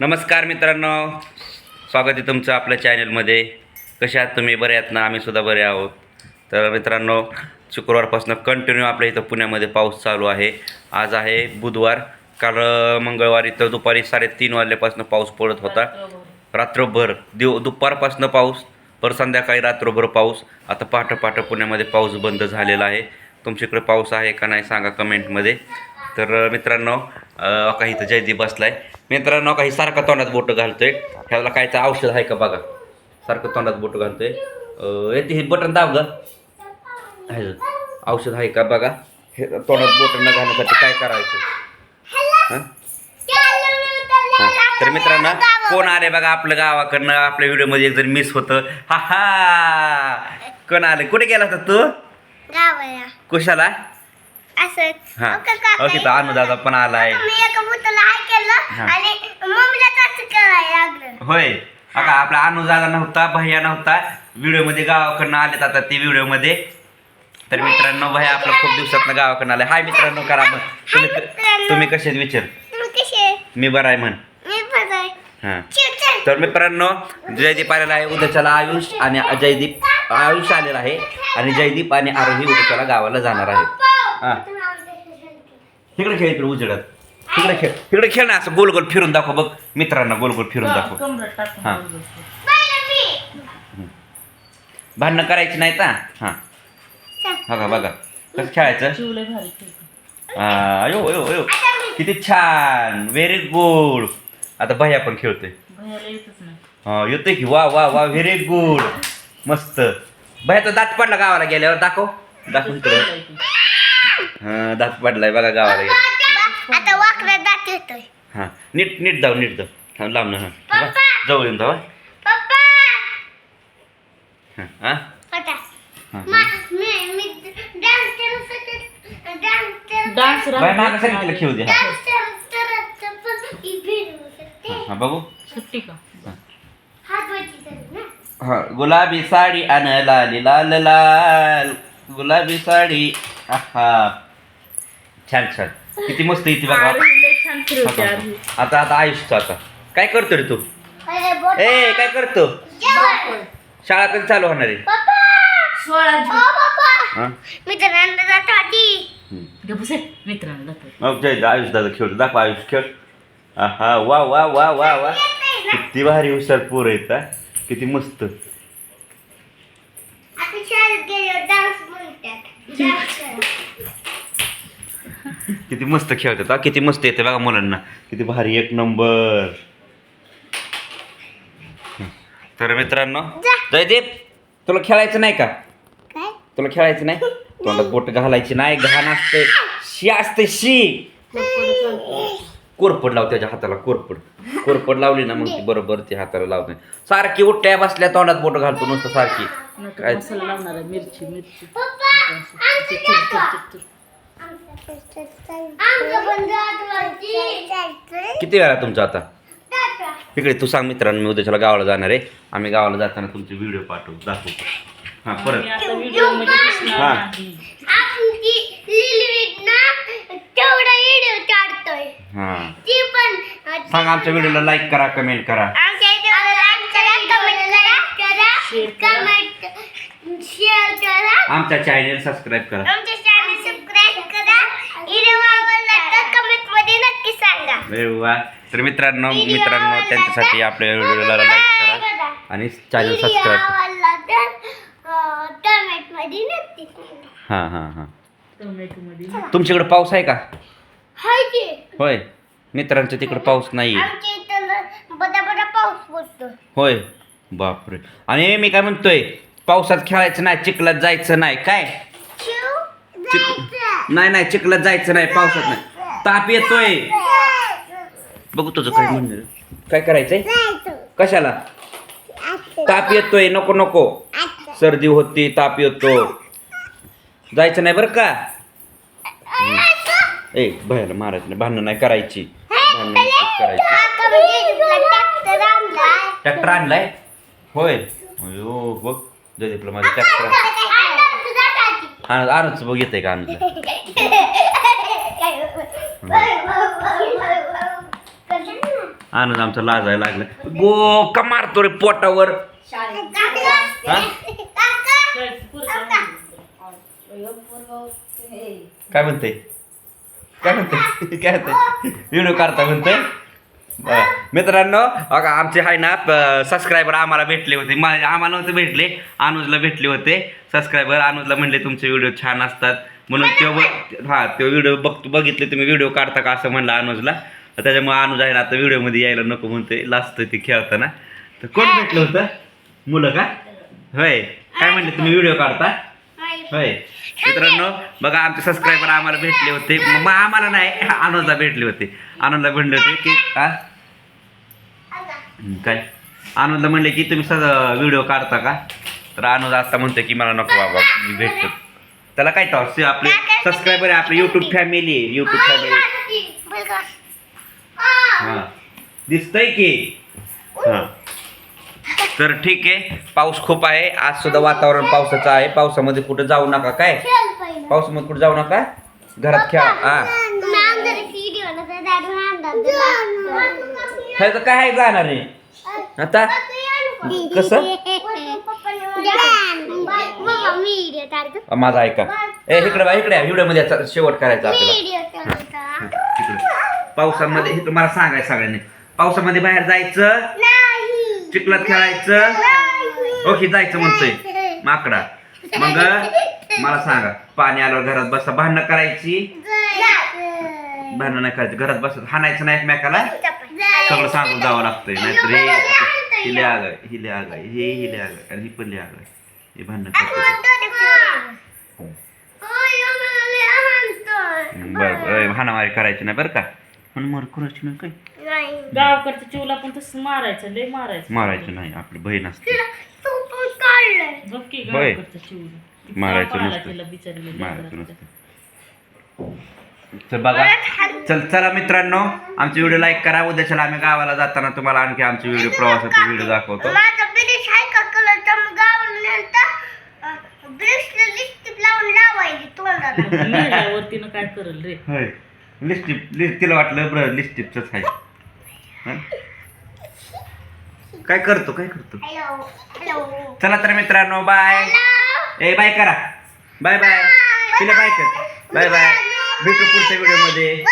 नमस्कार मित्रांनो. स्वागत आहे तुमचं आपल्या चॅनलमध्ये. कसे आहात तुम्ही? बरे आहात ना? आम्ही सुद्धा बरे आहोत. तर मित्रांनो शुक्रवारपासून कंटिन्यू आपल्या इथं पुण्यामध्ये पाऊस चालू आहे. आज आहे बुधवार. काल मंगळवारी तर दुपारी साडेतीन वाजल्यापासून पाऊस पडत होता. रात्रभर दिव दुपारपासून पाऊस पर संध्याकाळी रात्रभर पाऊस. आता पहाटं पहाटं पुण्यामध्ये पाऊस बंद झालेला आहे. तुमच्याकडे पाऊस आहे का नाही सांगा कमेंटमध्ये तर मित्रांनो अं, काही इथं जयदीप बसलाय. मित्रांनो काही सारखं तोंडात बोटं घालतोय. ह्याला कायचं औषध आहे का बघा? सारखं तोंडात बोटं घालतोय. येते हे बटन दाब ग. औषध आहे का बघा? हे तोंडात बोटं न घालण्यासाठी काय करायचं? हां? हा. तर मित्रांनो कोण आले बघा आपल्या गावाकडनं? आपल्या व्हिडिओमध्ये एक जण मिस होतं. हा हा. कोण आले? कुठे गेला होता तू? कुशाला? असंच हा. ओके का? हो तिथं अनुदादा पण आलाय. मी एका भूताला हाय केलं हा. आणि मम्मीला तसं करायला लागलं. होय. का आपला अनुदादा नव्हता भैया नव्हता. व्हिडिओमध्ये गावाकडनं आलेत आता ते व्हिडिओमध्ये. तर मित्रांनो भैया आपला खूप दिवसातनं गावाकडनं आलाय. हाय मित्रांनो करा मग. तुम्ही. तुम्ही कसे विचार? तुम्ही कसे मी बरा आहे म्हण. मी पण आहे. हां. चल चल. तर मित्रांनो जयदीप आलेला आहे उद्याच्याला आयुष आणि जयदीप आयुष आलेला आहे. आणि जयदीप आणि आरोही उद्याच्याला गावाला जाणार आहे हा. तिकडे खेळ इकडे उजेडात. तिकडे खेळ तिकडे खेळ ना असं गोल गोल फिरून दाखव बघ. मित्रांना गोल गोल फिरून दाखव. हा. भांडणं करायची नाही का हां. बघा बघा. कसं खेळायचं? आ, अयो अयो अयो किती छान. व्हेरी गुड आता भैया पण खेळतोय. हा येतोय की. वा वा वा. व्हेरी गुड मस्त. भैयाचा दात पडला गावाला गेल्यावर. दाखव. दाखव इकडे. हा दात पडलाय बघा गावाला गेला. आता वाकडा दात येतोय हा नीट नीट जाऊ नीट जाऊ. हा लांब ना हा. जवळ येऊन जाऊ पप्पा! हा हा. होता हा. मा- मी मी डान्स करत डान्स डान्स बाय मागं सांगितलं खेळू दे हा. डान्स करत पण इव्हेंट होऊ शकते हा बघू. सुट्टी का? हात वरती करू ना. हा गुलाबी साडी आण लाली लाल लाल. गुलाबी साडी आहा छान छान. किती मस्त येते बघा. छान फिरवते. आता आता आयुष्य आता. काय करतो रे तू? ए काय करतो? शाळा कधी चालू होणार आहे? सोळा हा? जातो आधी. मित्रांना दाखव. मग जय आयुष दादा खेळतो दाखव आयुष खेळ. हा वा वा वा वा वा. किती भारी हुशार पोर आहेत हा. किती मस्त. आता शाळेत गेल्यावर डान्स म्हणतात. डान्स करा. किती मस्त खेळतात हा? किती मस्त येते बघा मुलांना. किती भारी एक नंबर. तर मित्रांनो. जयदीप तुला खेळायचं नाही का? काय? तुला खेळायचं नाही? तोंडात बोट घालायची नाही घाण असते. शी असते शी. कोरपड लाव त्याच्या हाताला कोरपड कोरपड लावली ना मग ती बरोबर ती हाताला लावते सारखी उठ्या बसल्या तोंडात बोट घालतो नुसतं सारखी. काय? मसाला लावणार आहे मिरची मिरची. किती वेळा तुमचा आता. इकडे तू सांग मित्रांनो मी उद्याच्याला गावाला जाणार आहे. आम्ही गावाला जाताना तुमचे व्हिडिओ पाठवू. दाखवू. हां परत. आता व्हिडिओमध्ये दिसणार हा. नाही. आपण ती लिलवीत ना तेवढा व्हिडिओ काढतोय. हां. ती पण अं, सांग आमच्या व्हिडिओला लाईक करा कमेंट करा. आमच्या इथे लाईक करा कमेंट करा. Share करा. कमेंट शेअर करा. आमच्या चॅनल सबस्क्राईब करा आमच्या चॅनल सबस्क्राईब करा व्हिडिओ आवडला तर कमेंटमध्ये नक्की सांगा अरे वा. तर मित्रांनो मित्रांनो त्यांच्यासाठी आपल्या व्हिडिओला लाईक करा आणि चॅनल सबस्क्राईब हां हां हां. तुमच्याकडे पाऊस आहे का? हाय की. होय. मित्रांच्या तिकडे पाऊस नाही होय. बापरे. आणि मी काय म्हणतोय? पावसात खेळायचं नाही चिखलात जायचं नाही. काय? नाही नाही चिखलात जायचं नाही पावसात नाही. ताप येतोय. बघू तुझं काय म्हणणं काय करायचंय? कशाला? ताप येतोय नको नको. सर्दी होती ताप येतो. जायचं नाही बरं का? ए भयाला मारायचं नाही भांडणं नाही करायची. भांडणं नाही करायची. ट्रॅक्टर आणलाय. होय. अयो बघ. जयदीपला माझं ट्रॅक्टर आण आणच बघ येते का आणलं अनुज आमचं लाजायला लागलं. गो का मारतो रे पोटावर? काय म्हणते काय म्हणते काय म्हणते व्हिडिओ काढता म्हणते. मित्रांनो बघा आमचे आहे ना सबस्क्रायबर आम्हाला भेटले होते. मा- आम्हाला नव्हते भेटले. अनुजला भेटले होते. सबस्क्रायबर अनुजला म्हणले तुमचे व्हिडिओ छान असतात. म्हणून तो हा तो व्हिडिओ बघ बघितले तुम्ही व्हिडिओ काढता का असं म्हणलं अनुजला. त्याच्यामुळे अनुज आहे ना आता व्हिडिओमध्ये यायला नको म्हणते लास्ट ती खेळताना. तर कोण भेटलं होतं? मुलं का? होय. काय म्हणले तुम्ही? व्हिडिओ काढता? होय. मित्रांनो बघा आमचे सबस्क्रायबर आम्हाला भेटले होते. मग आम्हाला नाही आनंदला भेटले होते. आनंदला भेटले होते की काय? आनंदला म्हणले की तुम्ही सगळं व्हिडिओ काढता का? तर आनंद आता म्हणतो की मला नको बाबा मी भेटतो. त्याला काय तर आपले? सबस्क्रायबर आहे आपले यूट्यूब फॅमिली आहे. यूट्यूब फॅमिली हां दिसतंय की हां तर ठीक आहे पाऊस खूप आहे आज सुद्धा वातावरण पावसाचं आहे पावसामध्ये कुठं जाऊ नका काय पावसामध्ये कुठं जाऊ नका घरात खेळा हा ह्याचं काय आहे जाणार आहे आता कसं? अ, माझं ऐका ए इकडे बा इकडे व्हिडिओमध्ये याचा शेवट करायचा आपल्याला हा, पावसामध्ये इकडे मला सांगायचं सगळ्यांनी. पावसामध्ये बाहेर जायचं? चिखलात खेळायचं? ओके जायचं म्हणतोय. माकडा. मग मला सांगा पाणी आल्यावर घरात बसा भांडणं करायची? भांडणं नाही करायची घरात बसत हाणायचं नाही एकमेकाला? सगळं सांगून जावं लागतंय. नाहीतर हे हिले आग आहे हिले आग आहे हे हिले आग आहे आणि ही पण आग आहे हे भांडणं करते बरं बरं हाणामारी करायची नाही बरं का? पण मर करायची नाही काय? गावाकडच्या चिवला पण तसं मारायचं लय मारायचं. मारायचं नाही आपली बहीण असते. बघ की होय. गावाकडच्या चिवला मारायचं नसतं. मारायचं. नसतं. तर बघा. चल चला मित्रांनो आमचे व्हिडिओ लाईक करा. उद्याच्याला आम्ही गावाला जाताना तुम्हाला आणखी आमचे व्हिडिओ प्रवासाचे व्हिडिओ दाखवतो. माझा ब्रिटिश आहे का कलरचा मग गावाला नंतर ब्रिटिशला लिपस्टिक लावून लावायची तोंडाला. काय करल रे? होय. लिस्टिप लिस्ट तिला वाटलं बरं लिस्टिपच आहे? काय करतो काय करतो? चला तर मित्रांनो बाय ए बाय करा. बाय बाय तिला बाय कर. बाय बाय भेटू पुढच्या व्हिडिओमध्ये